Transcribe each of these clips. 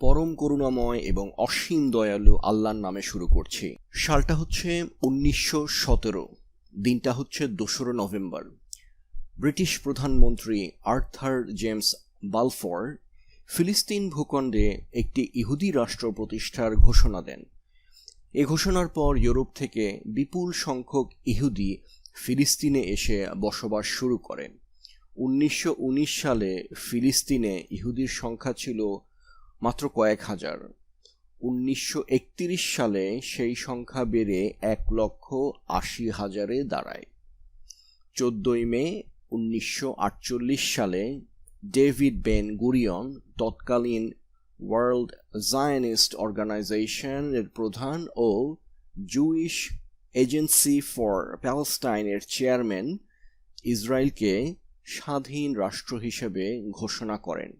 পরম করুণাময় এবং অসীম দয়ালু আল্লাহর নামে শুরু করছি। সালটা হচ্ছে উনিশশো সতেরো, দিনটা হচ্ছে দোসরা নভেম্বর। ব্রিটিশ প্রধানমন্ত্রী আর্থার জেমস বালফর ফিলিস্তিন ভূখণ্ডে একটি ইহুদি রাষ্ট্র প্রতিষ্ঠার ঘোষণা দেন। এ ঘোষণার পর ইউরোপ থেকে বিপুল সংখ্যক ইহুদি ফিলিস্তিনে এসে বসবাস শুরু করেন উনিশশো উনিশ সালে ফিলিস্তিনে ইহুদির সংখ্যা ছিল মাত্র কয়েক হাজার। উনিশশো সালে সেই সংখ্যা বেড়ে এক লক্ষ আশি হাজারে দাঁড়ায়। চোদ্দই মে উনিশশো আটচল্লিশ সালে ডেভিড বেন গুরিয়ন তৎকালীন ওয়ার্ল্ড জায়নিস্ট অর্গানাইজেশনের প্রধান ও জুইশ এজেন্সি ফর প্যালেস্টাইনের চেয়ারম্যান ইসরায়েলকে স্বাধীন রাষ্ট্র হিসেবে ঘোষণা করেন।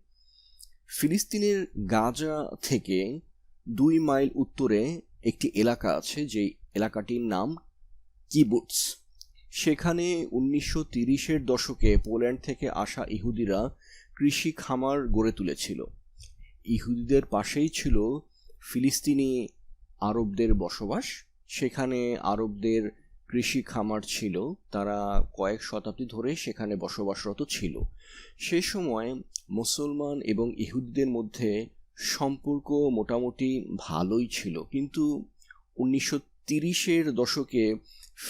ফিলিস্তিনের গাজা থেকে দুই মাইল উত্তরে একটি এলাকা আছে, যেই এলাকাটির নাম কিবুটস। সেখানে উনিশশো তিরিশের দশকে পোল্যান্ড থেকে আসা ইহুদিরা কৃষি খামার গড়ে তুলেছিল। ইহুদিদের পাশেই ছিল ফিলিস্তিনি আরবদের বসবাস। সেখানে আরবদের কৃষি খামার ছিল, তারা কয়েক শতাব্দী ধরে সেখানে বসবাসরত ছিল। সে সময় মুসলমান এবং ইহুদিদের মধ্যে সম্পর্ক মোটামুটি ভালোই ছিল। কিন্তু উনিশশো তিরিশের দশকে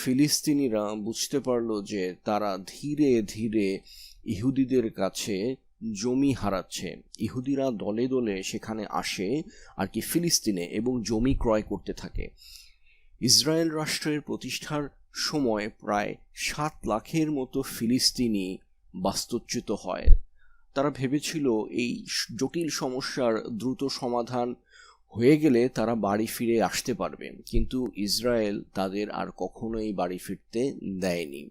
ফিলিস্তিনিরা বুঝতে পারল যে তারা ধীরে ধীরে ইহুদিদের কাছে জমি হারাচ্ছে। ইহুদিরা দলে দলে সেখানে আসে আর কি ফিলিস্তিনে এবং জমি ক্রয় করতে থাকে। ইসরায়েল রাষ্ট্রের প্রতিষ্ঠার সময় প্রায় সাত লাখের মতো ফিলিস্তিনি বাস্তুচ্যুত হয়। তারা ভেবেছিল এই জটিল সমস্যার দ্রুত সমাধান হয়ে গেলে তারা বাড়ি ফিরে আসতে পারবে। কিন্তু ইসরায়েল তাদের আর কখনোই বাড়ি ফিরতে দেয়নি।